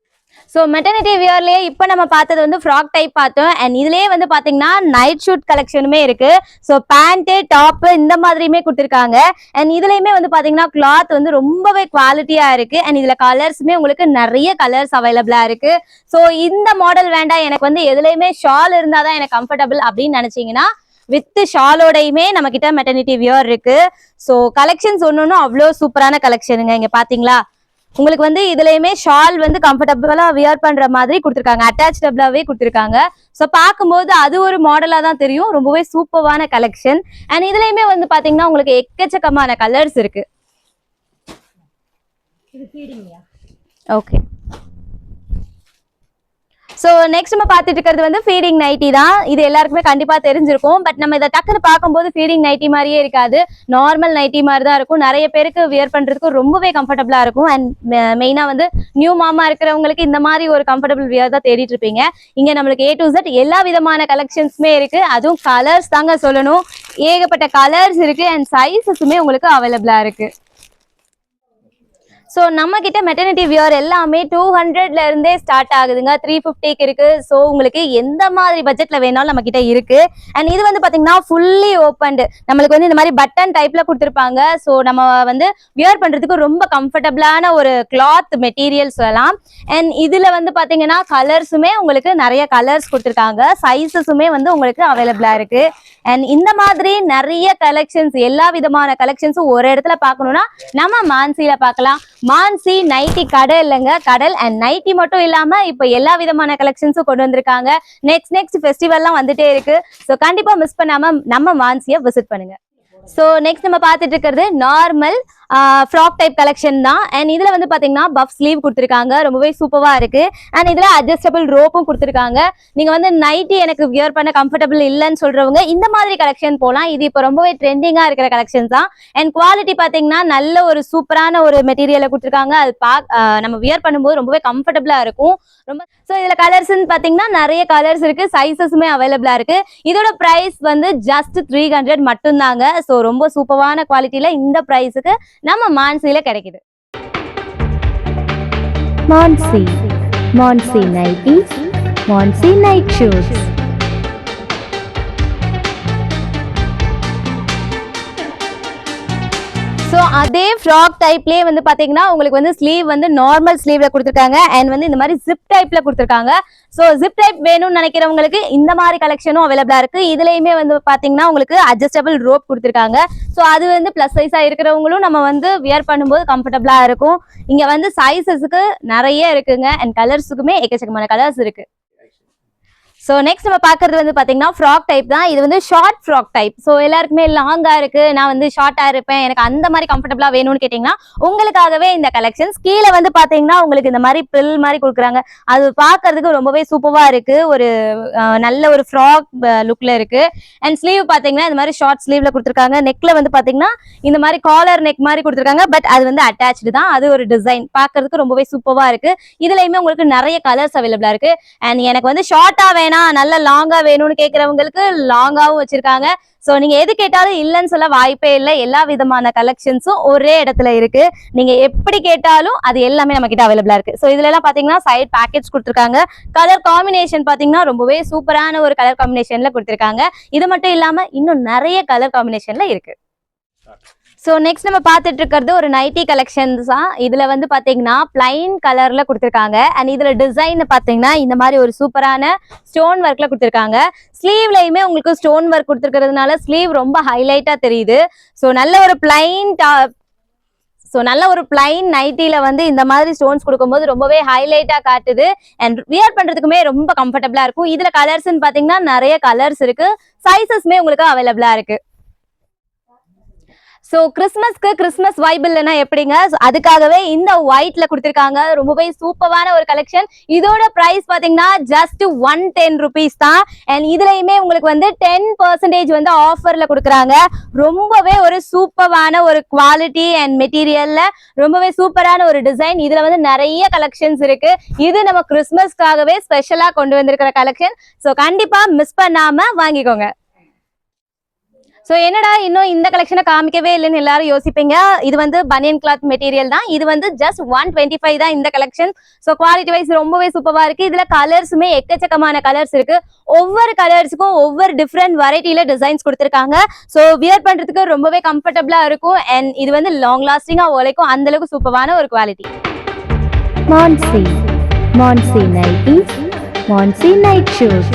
ஸோ மெட்டர்னிட்டி வியர்லயே இப்போ நம்ம பார்த்தது வந்து ஃப்ராக் டைப் பார்த்தோம். அண்ட் இதுலயே வந்து பார்த்தீங்கன்னா நைட் ஷூட் கலெக்ஷனுமே இருக்கு. ஸோ பேண்ட்டு டாப்பு இந்த மாதிரியுமே கொடுத்துருக்காங்க. அண்ட் இதுலயுமே வந்து பார்த்தீங்கன்னா கிளாத் வந்து ரொம்பவே குவாலிட்டியா இருக்கு. அண்ட் இதுல கலர்ஸுமே உங்களுக்கு நிறைய கலர்ஸ் அவைலபிளா இருக்கு. ஸோ இந்த மாடல் வேண்டாம். எனக்கு வந்து எதுலேயுமே ஷால் இருந்தாதான் எனக்கு கம்ஃபர்டபுள் அப்படின்னு நினைச்சீங்கன்னா வித் ஷாலோடையுமே நம்ம கிட்ட மெட்டர்னிட்டி வியர் இருக்கு ஸோ கலெக்ஷன்ஸ் ஒன்று அவ்வளோ சூப்பரான கலெக்ஷனுங்க இங்க பாத்தீங்களா உங்களுக்கு வந்து இதுலயுமே ஷால் வந்து கம்ஃபர்டபுளா வியர் பண்ற மாதிரி கொடுத்துருக்காங்க. அட்டாச்சபிளாவே கொடுத்துருக்காங்க. ஸோ பார்க்கும்போது அது ஒரு மாடலா தான் தெரியும். ரொம்பவே சூப்பரான கலெக்ஷன் அண்ட் இதுலயுமே வந்து பாத்தீங்கன்னா உங்களுக்கு எக்கச்சக்கமான கலர்ஸ் இருக்கு. ஓகே ஸோ நெக்ஸ்ட் நம்ம பார்த்துட்டு இருக்கிறது வந்து ஃபீடிங் நைட்டி தான். இது எல்லாருக்குமே கண்டிப்பாக தெரிஞ்சிருக்கும். பட் நம்ம இதை டக்குன்னு பார்க்கும்போது ஃபீடிங் நைட்டி மாதிரியே இருக்காது. நார்மல் நைட்டி மாதிரி தான் இருக்கும். நிறைய பேருக்கு வியர் பண்ணுறதுக்கு ரொம்பவே கம்ஃபர்டபுளாக இருக்கும். அண்ட் மெயினாக வந்து நியூ மாமா இருக்கிறவங்களுக்கு இந்த மாதிரி ஒரு கம்ஃபர்டபுள் வியர் தான் தேடிட்டு இருப்பீங்க. இங்கே நம்மளுக்கு ஏ டு ஜெட் எல்லா விதமான கலெக்ஷன்ஸுமே இருக்குது அதுவும் கலர்ஸ் தாங்க சொல்லணும். ஏகப்பட்ட கலர்ஸ் இருக்குது அண்ட் சைஸஸுமே உங்களுக்கு அவைலபிளாக இருக்குது ஸோ நம்ம கிட்ட மெட்டர்னிட்டி வியர் எல்லாமே டூ ஹண்ட்ரட்ல இருந்தே ஸ்டார்ட் ஆகுதுங்க. த்ரீ ஃபிஃப்டிக்கு இருக்கு. ஸோ உங்களுக்கு எந்த மாதிரி பட்ஜெட்ல வேணாலும் நம்ம கிட்ட இருக்கு. அண்ட் இது வந்து பாத்தீங்கன்னா ஃபுல்லி ஓப்பன்டு நம்மளுக்கு வந்து இந்த மாதிரி பட்டன் டைப்ல கொடுத்துருப்பாங்க. ஸோ நம்ம வந்து வியர் பண்றதுக்கு ரொம்ப கம்ஃபர்டபுளான ஒரு கிளாத் மெட்டீரியல் சொல்லலாம் அண்ட் இதுல வந்து பாத்தீங்கன்னா கலர்ஸுமே உங்களுக்கு நிறைய கலர்ஸ் கொடுத்துருக்காங்க. சைஸஸுமே வந்து உங்களுக்கு அவைலபிளா இருக்கு. அண்ட் இந்த மாதிரி நிறைய கலெக்ஷன்ஸ் எல்லா விதமான கலெக்ஷன்ஸும் ஒரு இடத்துல பார்க்கணும்னா நம்ம மான்சியில பார்க்கலாம். மான்சி நைட்டி கடை இல்லைங்க. கடல் அண்ட் நைட்டி மட்டும் இல்லாம இப்ப எல்லா விதமான கலெக்ஷன்ஸும் கொண்டு வந்திருக்காங்க. நெக்ஸ்ட் நெக்ஸ்ட் ஃபெஸ்டிவல்லாம் வந்துட்டே இருக்கு. ஸோ கண்டிப்பா மிஸ் பண்ணாம நம்ம மான்சியை விசிட் பண்ணுங்க. ஸோ நெக்ஸ்ட் நம்ம பார்த்துட்டு இருக்கிறது நார்மல் ஃப்ராக் டைப் கலெக்ஷன் தான். அண்ட் இதில் வந்து பார்த்தீங்கன்னா பஃப் ஸ்லீவ் கொடுத்துருக்காங்க. ரொம்பவே சூப்பராக இருக்குது அண்ட் இதில் அட்ஜஸ்டபிள் ரோப்பும் கொடுத்துருக்காங்க. நீங்கள் வந்து நைட்டி எனக்கு வியர் பண்ண கம்ஃபர்டபுள் இல்லைன்னு சொல்கிறவங்க இந்த மாதிரி கலெக்ஷன் போகலாம் இது இப்போ ரொம்பவே ட்ரெண்டிங்காக இருக்கிற கலெக்ஷன் தான். அண்ட் குவாலிட்டி பார்த்தீங்கன்னா நல்ல ஒரு சூப்பரான ஒரு மெட்டீரியலை கொடுத்துருக்காங்க. அது பா நம்ம வியர் பண்ணும்போது ரொம்பவே கம்ஃபர்டபுளாக இருக்கும். ரொம்ப ஸோ இதில் கலர்ஸ்ன்னு பார்த்தீங்கன்னா நிறைய கலர்ஸ் இருக்குது சைஸஸுமே அவைலபிளாக இருக்குது இதோட ப்ரைஸ் வந்து ஜஸ்ட் த்ரீ ஹண்ட்ரட் மட்டும்தாங்க. ஸோ ரொம்ப சூப்பரான குவாலிட்டியில் இந்த ப்ரைஸுக்கு நம்ம மான்சியில கிடைக்குது Monsi Monsi nightie Monsi night shoes so அதே ஃப்ராக் டைப்லேயே வந்து பார்த்தீங்கன்னா உங்களுக்கு வந்து ஸ்லீவ் வந்து நார்மல் ஸ்லீவ்ல கொடுத்துருக்காங்க. அண்ட் வந்து இந்த மாதிரி ஜிப் டைப்ல கொடுத்துருக்காங்க. ஸோ ஜிப் டைப் வேணும்னு நினைக்கிறவங்களுக்கு இந்த மாதிரி கலெக்ஷனும் அவைலபிளா இருக்கு. இதுலயுமே வந்து பாத்தீங்கன்னா உங்களுக்கு அட்ஜஸ்டபிள் ரோப் கொடுத்துருக்காங்க. ஸோ அது வந்து ப்ளஸ் சைஸா இருக்கிறவங்களும் நம்ம வந்து வியர் பண்ணும்போது கம்ஃபர்டபுளா இருக்கும். இங்க வந்து சைஸஸுக்கு நிறைய இருக்குங்க. அண்ட் கலர்ஸுக்குமே எக்கச்சக்கமான கலர்ஸ் இருக்கு. ஸோ நெக்ஸ்ட் நம்ம பார்க்கறது வந்து பார்த்தீங்கன்னா ஃப்ராக் டைப் தான். இது வந்து ஷார்ட் ஃப்ராக் டைப் ஸோ எல்லாருக்குமே லாங்காக இருக்கு. நான் வந்து ஷார்ட்டாக இருப்பேன். எனக்கு அந்த மாதிரி கம்ஃபர்டபுளாக வேணும்னு கேட்டிங்கன்னா உங்களுக்காகவே இந்த கலெக்ஷன்ஸ் கீழே வந்து பார்த்தீங்கன்னா உங்களுக்கு இந்த மாதிரி பில் மாதிரி கொடுக்குறாங்க. அது பார்க்கறதுக்கு ரொம்பவே சூப்பராக இருக்கு. ஒரு நல்ல ஒரு ஃப்ராக் லுக்கில் இருக்கு. அண்ட் ஸ்லீவ் பார்த்தீங்கன்னா இந்த மாதிரி ஷார்ட் ஸ்லீவ்ல கொடுத்துருக்காங்க. நெக்கில் வந்து பார்த்தீங்கன்னா இந்த மாதிரி காலர் நெக் மாதிரி கொடுத்துருக்காங்க. பட் அது வந்து அட்டாச்சு தான். அது ஒரு டிசைன் பார்க்கறதுக்கு ரொம்பவே சூப்பராக இருக்கு. இதுலையுமே உங்களுக்கு நிறைய கலர்ஸ் அவைலபிளாக இருக்கு. அண்ட் எனக்கு வந்து ஷார்ட்டாக வேணும் நல்ல லாங்கா வேணும்னு கேக்குறவங்களுக்கு லாங்காவும் வச்சிருக்காங்க. சோ நீங்க எது கேட்டாலும் இல்லைன்னு சொல்ல வாய்ப்பே இல்லை. எல்லா விதமான கலெக்ஷன்ஸும் ஒரே இடத்துல இருக்கு. நீங்க எப்படி கேட்டாலும் அது எல்லாமே நம்ம கிட்ட அவைலபிளா இருக்கு. சோ இதுல எல்லாம் பாத்தீங்கன்னா சைட் பேக்கேஜ் கொடுத்துருக்காங்க. கலர் காம்பினேஷன் பாத்தீங்கன்னா ரொம்பவே சூப்பரான ஒரு கலர் காம்பினேஷன்ல கொடுத்துருக்காங்க. இது மட்டும் இல்லாம இன்னும் நிறைய கலர் காம்பினேஷன்ல இருக்கு. ஸோ நெக்ஸ்ட் நம்ம பார்த்துட்டு இருக்கிறது ஒரு நைட்டி கலெக்ஷன்ஸ் தான் இதில் வந்து பார்த்தீங்கன்னா பிளைன் கலரில் கொடுத்துருக்காங்க. அண்ட் இதில் டிசைன் பார்த்தீங்கன்னா இந்த மாதிரி ஒரு சூப்பரான ஸ்டோன் ஒர்க்கில் கொடுத்துருக்காங்க. ஸ்லீவ்லையுமே உங்களுக்கு ஸ்டோன் ஒர்க் கொடுத்துருக்கிறதுனால ஸ்லீவ் ரொம்ப ஹைலைட்டாக தெரியுது. ஸோ நல்ல ஒரு பிளைன் ஸோ நல்ல ஒரு பிளைன் நைட்டியில் வந்து இந்த மாதிரி ஸ்டோன்ஸ் கொடுக்கும்போது ரொம்பவே ஹைலைட்டாக காட்டுது. அண்ட் வியர் பண்ணுறதுக்குமே ரொம்ப கம்ஃபர்டபுளாக இருக்கும். இதில் கலர்ஸ்ன்னு பார்த்தீங்கன்னா நிறைய கலர்ஸ் இருக்குது சைசஸ்மே உங்களுக்கு அவைலபிளாக இருக்குது ஸோ கிறிஸ்மஸ்க்கு கிறிஸ்மஸ் வைப் இல்லைன்னா எப்படிங்க? அதுக்காகவே இந்த ஒயிட்ல கொடுத்துருக்காங்க. ரொம்பவே சூப்பரான ஒரு கலெக்ஷன் இதோட ப்ரைஸ் பாத்தீங்கன்னா ஜஸ்ட் ஒன் டென் ருபீஸ் தான். அண்ட் இதுலயுமே உங்களுக்கு வந்து டென் பர்சன்டேஜ் வந்து ஆஃபர்ல கொடுக்குறாங்க. ரொம்பவே ஒரு சூப்பரான ஒரு குவாலிட்டி அண்ட் மெட்டீரியல்ல ரொம்பவே சூப்பரான ஒரு டிசைன் இதுல வந்து நிறைய கலெக்ஷன்ஸ் இருக்கு. இது நம்ம கிறிஸ்மஸ்க்காகவே ஸ்பெஷலா கொண்டு வந்திருக்கிற கலெக்ஷன் ஸோ கண்டிப்பா மிஸ் பண்ணாம வாங்கிக்கோங்க. ஸோ என்னடா இன்னும் இந்த கலெக்ஷனை காமிக்கவே இல்லைன்னு எல்லாரும் யோசிப்பீங்க. இது வந்து பனியன் கிளாத் மெட்டீரியல் தான். இது வந்து ஜஸ்ட் ஒன் டுவெண்ட்டி ஃபைவ் தான் இந்த கலெக்ஷன் ஸோ குவாலிட்டி வைஸ் ரொம்பவே சூப்பராக இருக்கு. இதுல கலர்ஸுமே எக்கச்சக்கமான கலர்ஸ் இருக்கு. ஒவ்வொரு கலர்ஸுக்கும் ஒவ்வொரு டிஃப்ரெண்ட் வெரைட்டியில டிசைன்ஸ் கொடுத்துருக்காங்க. ஸோ வியர் பண்றதுக்கு ரொம்பவே கம்ஃபர்டபுளா இருக்கும். அண்ட் இது வந்து லாங் லாஸ்டிங்கா உழைக்கும். அந்த அளவுக்கு சூப்பரான ஒரு quality Mansi Mansi nighty Mansi night shoes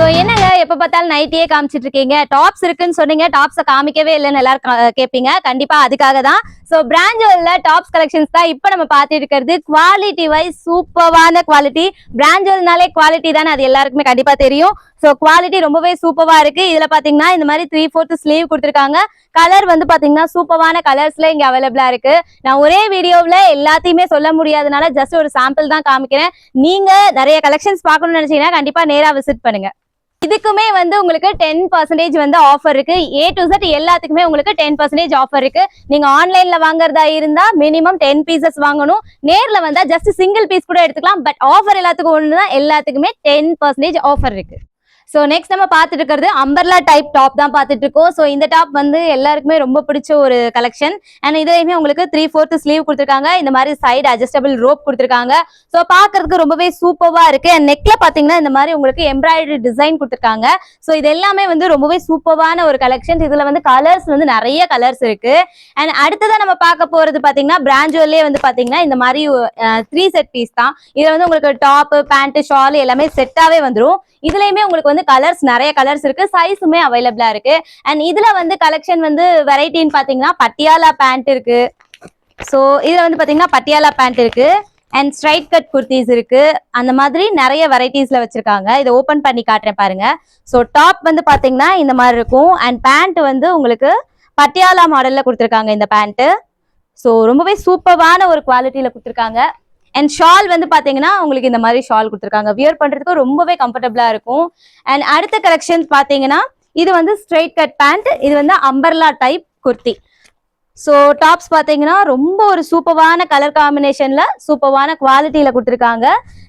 so என்னங்க? எப்போ பார்த்தாலும் நைட்டியே காமிச்சிட்டு இருக்கீங்க டாப்ஸ் இருக்குன்னு சொன்னீங்க. டாப்ஸை காமிக்கவே இல்லைன்னு எல்லாரும் கேட்பீங்க கண்டிப்பாக அதுக்காக தான். ஸோ பிராஞ்சோல்ல டாப்ஸ் கலெக்ஷன்ஸ் தான் இப்போ நம்ம பார்த்துட்டு இருக்கிறது. குவாலிட்டி வைஸ் சூப்பர்வான குவாலிட்டி பிராஞ்சோல்னாலே குவாலிட்டி தானே அது எல்லாருக்குமே கண்டிப்பாக தெரியும். ஸோ குவாலிட்டி ரொம்பவே சூப்பராக இருக்கு. இதுல பாத்தீங்கன்னா இந்த மாதிரி த்ரீ ஃபோர்த் ஸ்லீவ் கொடுத்துருக்காங்க. கலர் வந்து பாத்தீங்கன்னா சூப்பரான கலர்ஸ்ல இங்க அவைலபிளா இருக்கு. நான் ஒரே வீடியோவில் எல்லாத்தையுமே சொல்ல முடியாதனால ஜஸ்ட் ஒரு சாம்பிள் தான் காமிக்கிறேன். நீங்க நிறைய கலெக்ஷன்ஸ் பார்க்கணும்னு நினைச்சீங்கன்னா கண்டிப்பா நேரா விசிட் பண்ணுங்க. இதுக்குமே வந்து உங்களுக்கு டென் பர்சன்டேஜ் வந்து ஆஃபர் இருக்கு. ஏ டு செட் எல்லாத்துக்குமே உங்களுக்கு டென் பர்சன்டேஜ் ஆஃபர் இருக்கு. நீங்க ஆன்லைன்ல வாங்குறதா இருந்தா மினிமம் டென் பீசஸ் வாங்கணும். நேர்ல வந்தா ஜஸ்ட் சிங்கிள் பீஸ் கூட எடுத்துக்கலாம். பட் ஆஃபர் எல்லாத்துக்கும் ஒன்று தான் எல்லாத்துக்குமே டென் பர்சன்டேஜ் ஆஃபர் இருக்கு. ஸோ நெக்ஸ்ட் நம்ம பார்த்துட்டு இருக்கிறது அம்பர்லா டைப் டாப் தான் பார்த்துட்டு இருக்கோம் ஸோ இந்த டாப் வந்து எல்லாருக்குமே ரொம்ப பிடிச்ச ஒரு கலெக்ஷன் அண்ட் இதுலையுமே உங்களுக்கு த்ரீ ஃபோர்த் ஸ்லீவ் கொடுத்துருக்காங்க. இந்த மாதிரி சைடு அட்ஜஸ்டபிள் ரோப் கொடுத்துருக்காங்க. ஸோ பார்க்கறதுக்கு ரொம்பவே சூப்பராக இருக்கு. அண்ட் நெக்ல பார்த்தீங்கன்னா இந்த மாதிரி உங்களுக்கு எம்ப்ராய்டரி டிசைன் கொடுத்துருக்காங்க. ஸோ இது எல்லாமே வந்து ரொம்பவே சூப்பரான ஒரு கலெக்ஷன் இதுல வந்து கலர்ஸ் வந்து நிறைய கலர்ஸ் இருக்கு. அண்ட் அடுத்ததான் நம்ம பார்க்க போறது பார்த்தீங்கன்னா பிராஞ்சோலே வந்து பார்த்தீங்கன்னா இந்த மாதிரி த்ரீ செட் பீஸ் தான். இதுல வந்து உங்களுக்கு டாப் பேண்ட் ஷால் எல்லாமே செட்டாவே வந்துடும் இதுலயுமே உங்களுக்கு வந்து வந்து கலர்ஸ் நிறைய கலர்ஸ் இருக்கு. சைஸுமே அவைலபிளா இருக்கு. அண்ட் இதுல வந்து கலெக்ஷன் வந்து வெரைட்டின்னு பாத்தீங்கன்னா பட்டியாலா பேண்ட் இருக்கு. ஸோ இதுல வந்து பாத்தீங்கன்னா பட்டியாலா பேண்ட் இருக்கு. அண்ட் ஸ்ட்ரைட் கட் குர்த்திஸ் இருக்கு. அந்த மாதிரி நிறைய வெரைட்டிஸ்ல வச்சிருக்காங்க. இதை ஓப்பன் பண்ணி காட்டுறேன் பாருங்க. ஸோ டாப் வந்து பாத்தீங்கன்னா இந்த மாதிரி இருக்கும். அண்ட் பேண்ட் வந்து உங்களுக்கு பட்டியாலா மாடல்ல கொடுத்துருக்காங்க இந்த பேண்ட் ஸோ ரொம்பவே சூப்பரான ஒரு குவாலிட்டியில கொடுத்துருக்காங்க. அண்ட் ஷால் வந்து பார்த்தீங்கன்னா உங்களுக்கு இந்த மாதிரி ஷால் கொடுத்துருக்காங்க. வியர் பண்ணுறதுக்கு ரொம்பவே கம்ஃபர்டபுளாக இருக்கும். அண்ட் அடுத்த கலெக்ஷன்ஸ் பார்த்தீங்கன்னா இது வந்து ஸ்ட்ரெயிட் கட் பேண்ட் இது வந்து umbrella type kurti so tops பார்த்தீங்கன்னா ரொம்ப ஒரு சூப்பரான கலர் காம்பினேஷனில் சூப்பரான குவாலிட்டியில் கொடுத்துருக்காங்க.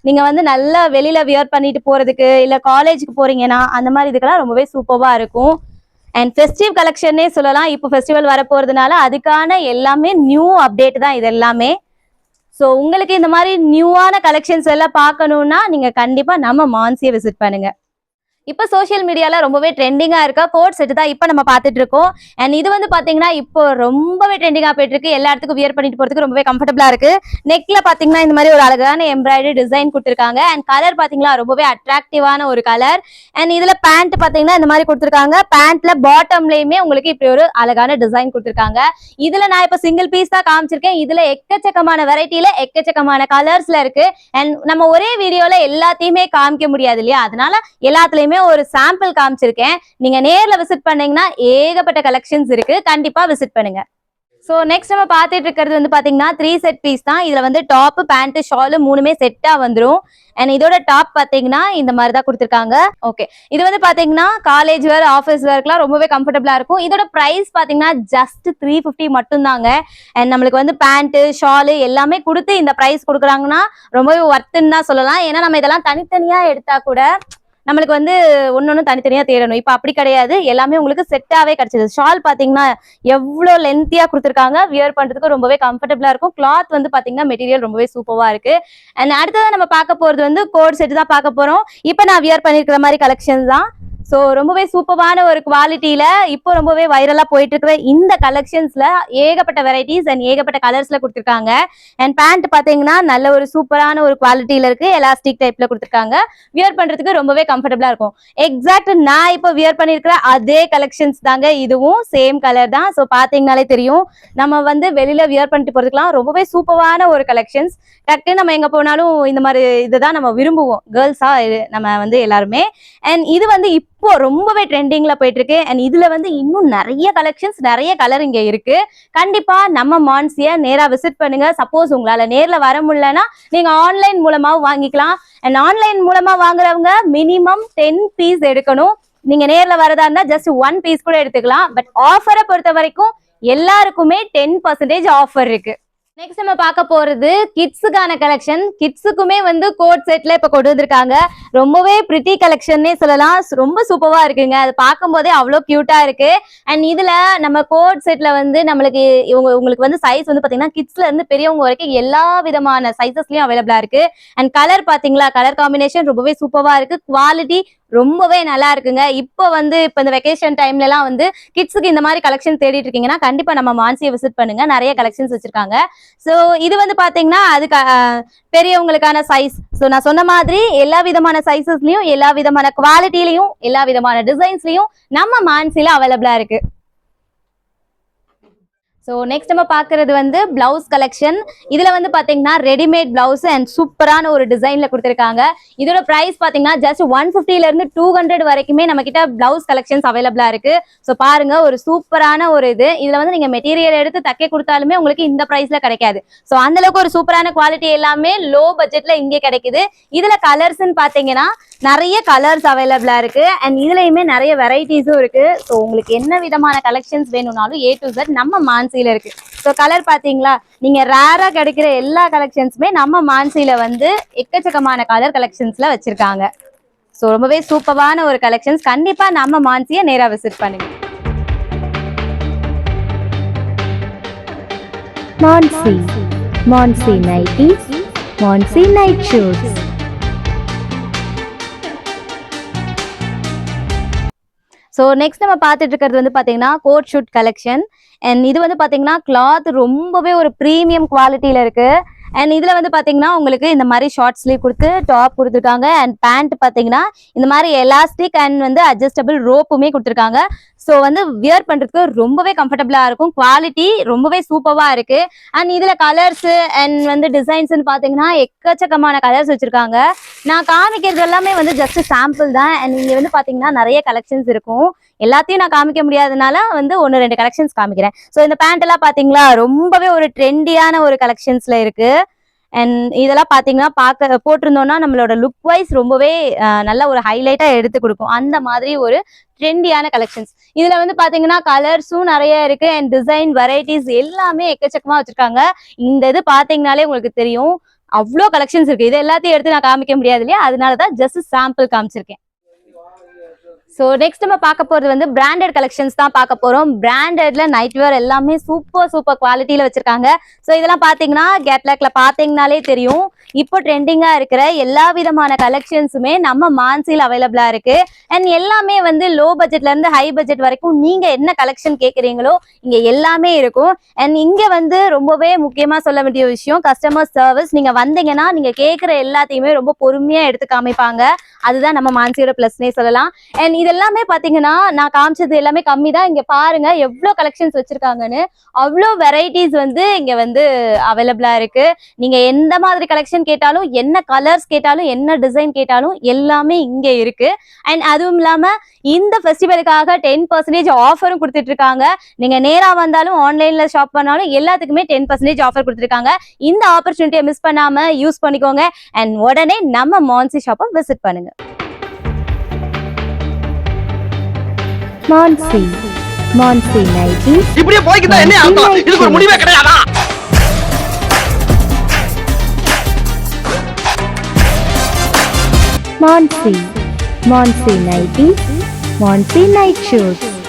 நீங்கள் வந்து நல்லா வெளியில் வியர் பண்ணிட்டு போகிறதுக்கு இல்லை காலேஜுக்கு போகிறீங்கன்னா அந்த மாதிரி இதுக்கெல்லாம் ரொம்பவே சூப்பராக இருக்கும். அண்ட் ஃபெஸ்டிவ் கலெக்ஷன்னே சொல்லலாம். இப்போ ஃபெஸ்டிவல் வர அதுக்கான எல்லாமே நியூ அப்டேட் தான் இது எல்லாமே. ஸோ உங்களுக்கு இந்த மாதிரி நியூவான கலெக்ஷன்ஸ் எல்லாம் பார்க்கணுன்னா நீங்கள் கண்டிப்பாக நம்ம மான்சியை விசிட் பண்ணுங்க. இப்போ சோஷியல் மீடியால ரொம்பவே ட்ரெண்டிங்கா இருக்க? கோட் செட் தான் இப்போ நம்ம பார்த்துட்டு இருக்கோம் அண்ட் இது வந்து பாத்தீங்கன்னா இப்போ ரொம்பவே ட்ரெண்டிங்கா போயிட்டு இருக்கு எல்லா இடத்துக்கும் வியர் பண்ணிட்டு போறதுக்கு ரொம்பவே கம்ஃபர்டபுளாக இருக்கு. நெக்ல பாத்தீங்கன்னா இந்த மாதிரி ஒரு அழகான எம்ப்ராய்டரி டிசைன் கொடுத்துருக்காங்க. அண்ட் கலர் பாத்தீங்களா ரொம்பவே அட்ராக்டிவான ஒரு கலர் அண்ட் இதுல பேண்ட் பாத்தீங்கன்னா இந்த மாதிரி கொடுத்துருக்காங்க. பேண்ட்ல பாட்டம்லயுமே உங்களுக்கு இப்படி ஒரு அழகான டிசைன் கொடுத்துருக்காங்க. இதுல நான் இப்ப சிங்கிள் பீஸ் தான் காமிச்சிருக்கேன். இதுல எக்கச்சக்கமான வெரைட்டில எக்கச்சக்கமான கலர்ஸ்ல இருக்கு. அண்ட் நம்ம ஒரே வீடியோல எல்லாத்தையுமே காமிக்க முடியாது இல்லையா? அதனால எல்லாத்துலயுமே ஒரு சாம்பிள் காமிச்சிருக்கேன். நீங்க நேர்ல விசிட் பண்ணீங்கன்னா ஏகப்பட்ட கலெக்ஷன்ஸ் இருக்கு. கண்டிப்பா விசிட் பண்ணுங்க. ஸோ நெக்ஸ்ட் நம்ம பார்த்துட்டு இருக்கிறது வந்து பார்த்தீங்கன்னா த்ரீ செட் பீஸ் தான். இதில் வந்து டாப் பேண்ட்டு ஷாலு மூணுமே செட்டாக வந்துடும் அண்ட் இதோட டாப் பார்த்தீங்கன்னா இந்த மாதிரி தான் கொடுத்துருக்காங்க. ஓகே இது வந்து பார்த்தீங்கன்னா காலேஜ் வேர் ஆஃபீஸ் வேர்க்லாம் ரொம்பவே கம்ஃபர்டபுளாக இருக்கும். இதோட ப்ரைஸ் பார்த்தீங்கன்னா ஜஸ்ட் த்ரீ ஃபிஃப்டி மட்டும்தாங்க. அண்ட் நம்மளுக்கு வந்து பேண்ட்டு ஷாலு எல்லாமே கொடுத்து இந்த ப்ரைஸ் கொடுக்குறாங்கன்னா ரொம்பவே ஒர்த்துன்னு தான் சொல்லலாம். ஏன்னா நம்ம இதெல்லாம் தனித்தனியாக எடுத்தால் கூட நம்மளுக்கு வந்து ஒன்னொன்னு தனித்தனியா தேடணும். இப்போ அப்படி கிடையாது. எல்லாமே உங்களுக்கு செட்டாவே கிடைச்சது. ஷால் பாத்தீங்கன்னா எவ்வளோ லென்த்தியா கொடுத்துருக்காங்க. வியர் பண்றதுக்கு ரொம்பவே கம்ஃபர்டபுளா இருக்கும். கிளாத் வந்து பாத்தீங்கன்னா மெட்டீரியல் ரொம்பவே சூப்பரா இருக்கு. அண்ட் அடுத்ததான் நம்ம பார்க்க போறது வந்து கோட் செட் தான் பார்க்க போறோம். இப்போ நான் வியர் பண்ணிருக்கிற மாதிரி கலெக்ஷன் தான். ஸோ ரொம்பவே சூப்பரான ஒரு குவாலிட்டியில இப்போ ரொம்பவே வைரலா போயிட்டு இருக்கிற இந்த கலெக்ஷன்ஸ்ல ஏகப்பட்ட வெரைட்டிஸ் அண்ட் ஏகப்பட்ட கலர்ஸ்ல கொடுத்துருக்காங்க. அண்ட் பேண்ட் பாத்தீங்கன்னா நல்ல ஒரு சூப்பரான ஒரு குவாலிட்டியில இருக்கு. எலாஸ்டிக் டைப்ல கொடுத்துருக்காங்க. வியர் பண்றதுக்கு ரொம்பவே கம்ஃபர்டபுளா இருக்கும். எக்ஸாக்ட் நான் இப்போ வியர் பண்ணிருக்கிற அதே கலெக்ஷன்ஸ் தாங்க. இதுவும் சேம் கலர் தான். ஸோ பாத்தீங்கனாலே தெரியும். நம்ம வந்து வெளியில வியர் பண்ணிட்டு போறதுக்குலாம் ரொம்பவே சூப்பரான ஒரு கலெக்ஷன்ஸ் டக்கு நம்ம எங்க போனாலும் இந்த மாதிரி இதுதான் நம்ம விரும்புவோம். கேர்ள்ஸா நம்ம வந்து எல்லாருமே. அண்ட் இது வந்து இப்போ ரொம்பவே ட்ரெண்டிங்ல போயிட்டு இருக்கு அண்ட் இதுல வந்து இன்னும் நிறைய கலெக்ஷன்ஸ் நிறைய கலர் இங்க இருக்கு. கண்டிப்பா நம்ம மான்சிய நேரா விசிட் பண்ணுங்க. சப்போஸ் உங்களால நேர்ல வர முடியலன்னா நீங்க ஆன்லைன் மூலமா வாங்கிக்கலாம். அண்ட் ஆன்லைன் மூலமா வாங்குறவங்க மினிமம் டென் பீஸ் எடுக்கணும். நீங்க நேர்ல வரதா இருந்தா ஜஸ்ட் ஒன் பீஸ் கூட எடுத்துக்கலாம். பட் ஆஃபரை பொறுத்த வரைக்கும் எல்லாருக்குமே டென் பர்சன்டேஜ் ஆஃபர் இருக்கு. நெக்ஸ்ட் நம்ம பார்க்க போறது கிட்ஸுக்கான கலெக்ஷன் கிட்ஸுக்குமே வந்து கோட் செட்ல இப்ப கொண்டு வந்திருக்காங்க. ரொம்பவே பிரிட்டி கலெக்ஷன்னே சொல்லலாம். ரொம்ப சூப்பரா இருக்குங்க. அது பார்க்கும்போதே அவ்வளோ கியூட்டா இருக்கு. அண்ட் இதுல நம்ம கோட் செட்ல வந்து நம்மளுக்கு இவங்க உங்களுக்கு வந்து சைஸ் வந்து பாத்தீங்கன்னா கிட்ஸ்ல இருந்து பெரியவங்க வரைக்கும் எல்லா விதமான சைசஸ்லயும் அவைலபிளா இருக்கு. அண்ட் கலர் பாத்தீங்களா? கலர் காம்பினேஷன் ரொம்பவே சூப்பரா இருக்கு. குவாலிட்டி ரொம்பவே நல்லா இருக்குங்க. இப்போ வந்து இப்போ இந்த வெக்கேஷன் டைம்ல எல்லாம் வந்து கிட்ஸுக்கு இந்த மாதிரி கலெக்ஷன் தேடிட்டு இருக்கீங்கன்னா கண்டிப்பா நம்ம மான்சியை விசிட் பண்ணுங்க. நிறைய கலெக்ஷன்ஸ் வச்சிருக்காங்க. ஸோ இது வந்து பாத்தீங்கன்னா அதுக்கு பெரியவங்களுக்கான சைஸ் ஸோ நான் சொன்ன மாதிரி எல்லா விதமான சைசஸ்லயும் எல்லா விதமான குவாலிட்டிலையும் எல்லா விதமான டிசைன்ஸ்லயும் நம்ம மான்சியில் அவைலபிளா இருக்கு. ஸோ நெக்ஸ்ட் நம்ம பார்க்கறது வந்து பிளவுஸ் கலெக்ஷன் இதுல வந்து பாத்தீங்கன்னா ரெடிமேட் பிளவுஸ் அண்ட் சூப்பரான ஒரு டிசைன்ல கொடுத்துருக்காங்க. இதோட பிரைஸ் பாத்தீங்கன்னா ஜஸ்ட் ஒன் ஃபிஃப்டிலேருந்து இருந்து டூ ஹண்ட்ரட் வரைக்குமே நம்ம கிட்ட பிளவுஸ் கலெக்ஷன்ஸ் அவைலபிளா இருக்கு. ஸோ பாருங்க ஒரு சூப்பரான ஒரு இது. இதுல வந்து நீங்க மெட்டீரியல் எடுத்து தைக்க கொடுத்தாலுமே உங்களுக்கு இந்த பிரைஸ்ல கிடைக்காது. ஸோ அந்த அளவுக்கு ஒரு சூப்பரான குவாலிட்டி எல்லாமே லோ பட்ஜெட்ல இங்கே கிடைக்குது. இதுல கலர்ஸ்ன்னு பாத்தீங்கன்னா நிறைய கலர்ஸ் அவைலபிளா இருக்கு. அண்ட் இதுலயுமே நிறைய வெரைட்டிஸும் இருக்கு. ஸோ உங்களுக்கு என்ன விதமான கலெக்ஷன்ஸ் வேணும்னாலும் ஏ டு Z நம்ம மான்சியில இருக்கு. ஸோ கலர் பாத்தீங்களா? நீங்க ரேரா கிடைக்கிற எல்லா கலெக்ஷன்ஸுமே நம்ம மான்சியில வந்து எக்கச்சக்கமான கலர் கலெக்ஷன்ஸ்ல வச்சிருக்காங்க. ஸோ ரொம்பவே சூப்பரான ஒரு கலெக்ஷன்ஸ் கண்டிப்பா நம்ம மான்சியை நேரா விசிட் பண்ணுங்க. Mansi Mansi Nighties. Mansi night shoes so next நம்ம பார்த்துட்டு இருக்கிறது வந்து பார்த்தீங்கன்னா கோட் ஷூட் கலெக்ஷன் அண்ட் இது வந்து பார்த்தீங்கன்னா கிளாத் ரொம்பவே ஒரு ப்ரீமியம் குவாலிட்டியில் இருக்குது அண்ட் இதில் வந்து பார்த்தீங்கன்னா உங்களுக்கு இந்த மாதிரி ஷார்ட் ஸ்லீவ் கொடுத்து டாப் கொடுத்துருக்காங்க. அண்ட் பேண்ட் பார்த்தீங்கன்னா இந்த மாதிரி எலாஸ்டிக் அண்ட் வந்து அட்ஜஸ்டபிள் ரோப்புமே கொடுத்துருக்காங்க. ஸோ வந்து வியர் பண்றதுக்கு ரொம்பவே கம்ஃபர்டபுளா இருக்கும். குவாலிட்டி ரொம்பவே சூப்பராக இருக்கு. அண்ட் இதுல கலர்ஸ் அண்ட் வந்து டிசைன்ஸ்னு பாத்தீங்கன்னா எக்கச்சக்கமான கலர்ஸ் வச்சிருக்காங்க. நான் காமிக்கிறது எல்லாமே வந்து ஜஸ்ட் சாம்பிள் தான். அண்ட் இங்க வந்து பாத்தீங்கன்னா நிறைய கலெக்ஷன்ஸ் இருக்கும். எல்லாத்தையும் நான் காமிக்க முடியாதனால வந்து ஒன்று ரெண்டு கலெக்ஷன்ஸ் காமிக்கிறேன். ஸோ இந்த பேண்ட் எல்லாம் பாத்தீங்களா ரொம்பவே ஒரு ட்ரெண்டியான ஒரு கலெக்ஷன்ஸ்ல இருக்கு. அண்ட் இதெல்லாம் பாத்தீங்கன்னா பார்க்க போட்டிருந்தோம்னா நம்மளோட லுக் வைஸ் ரொம்பவே நல்ல ஒரு ஹைலைட்டா எடுத்து கொடுக்கும். அந்த மாதிரி ஒரு ட்ரெண்டியான கலெக்ஷன்ஸ் இதுல வந்து பாத்தீங்கன்னா கலர்ஸும் நிறைய இருக்கு அண்ட் டிசைன் வெரைட்டிஸ் எல்லாமே எக்கச்சக்கமா வச்சிருக்காங்க. இந்த இது பாத்தீங்கனாலே உங்களுக்கு தெரியும். அவ்வளோ கலெக்ஷன்ஸ் இருக்கு. இது எல்லாத்தையும் எடுத்து நான் காமிக்க முடியாது இல்லையா? அதனாலதான் ஜஸ்ட் சாம்பிள் காமிச்சிருக்கேன். ஸோ நெக்ஸ்ட் நம்ம பார்க்க போகிறது வந்து பிராண்டட் கலெக்ஷன்ஸ் தான் பார்க்க போகிறோம் பிராண்டட்ல நைட் வேர் எல்லாமே சூப்பர் சூப்பர் குவாலிட்டியில் வச்சிருக்காங்க. ஸோ இதெல்லாம் பார்த்தீங்கன்னா கேட்லாக்ல பார்த்தீங்கனாலே தெரியும். இப்போ ட்ரெண்டிங்காக இருக்கிற எல்லா விதமான கலெக்ஷன்ஸுமே நம்ம மான்சில் அவைலபிளாக இருக்கு. அண்ட் எல்லாமே வந்து லோ பட்ஜெட்லேருந்து ஹை பட்ஜெட் வரைக்கும் நீங்கள் என்ன கலெக்ஷன் கேட்குறீங்களோ இங்கே எல்லாமே இருக்கும். அண்ட் இங்கே வந்து ரொம்பவே முக்கியமாக சொல்ல வேண்டிய விஷயம் கஸ்டமர் சர்வீஸ் நீங்கள் வந்தீங்கன்னா நீங்கள் கேட்குற எல்லாத்தையுமே ரொம்ப பொறுமையாக எடுத்து காமிப்பாங்க. அதுதான் நம்ம மான்சியோட பிளஸ்னே சொல்லலாம். அண்ட் இதெல்லாமே பாத்தீங்கன்னா நான் காமிச்சது எல்லாமே கம்மி தான் இங்க பாருங்க எவ்வளவு கலெக்ஷன்ஸ் வச்சிருக்காங்கன்னு. அவ்வளோ வெரைட்டிஸ் வந்து இங்க வந்து அவைலபிளா இருக்கு. நீங்க எந்த மாதிரி கலெக்ஷன் கேட்டாலும் என்ன கலர்ஸ் கேட்டாலும் என்ன டிசைன் கேட்டாலும் எல்லாமே இங்க இருக்கு. அண்ட் அதுவும் இல்லாம இந்த ஃபெஸ்டிவலுக்காக டென் பர்சன்டேஜ் ஆஃபரும் கொடுத்துட்டு இருக்காங்க நீங்க நேரா வந்தாலும் ஆன்லைன்ல ஷாப் பண்ணாலும் எல்லாத்துக்குமே டென் பர்சன்டேஜ் ஆஃபர் கொடுத்துருக்காங்க இந்த ஆப்பர்ச்சுனிட்டியை மிஸ் பண்ணாம யூஸ் பண்ணிக்கோங்க. அண்ட் உடனே நம்ம மான்சி ஷாப்பை விசிட் பண்ணுங்க. Monsi. Monsi Nike. இப்படியே போய்க்கிட்டா என்ன அர்த்தம் இதுக்கு ஒரு முடிவே கிடையாதா Monsi. Monsi Nike. Monsi Night Shoes.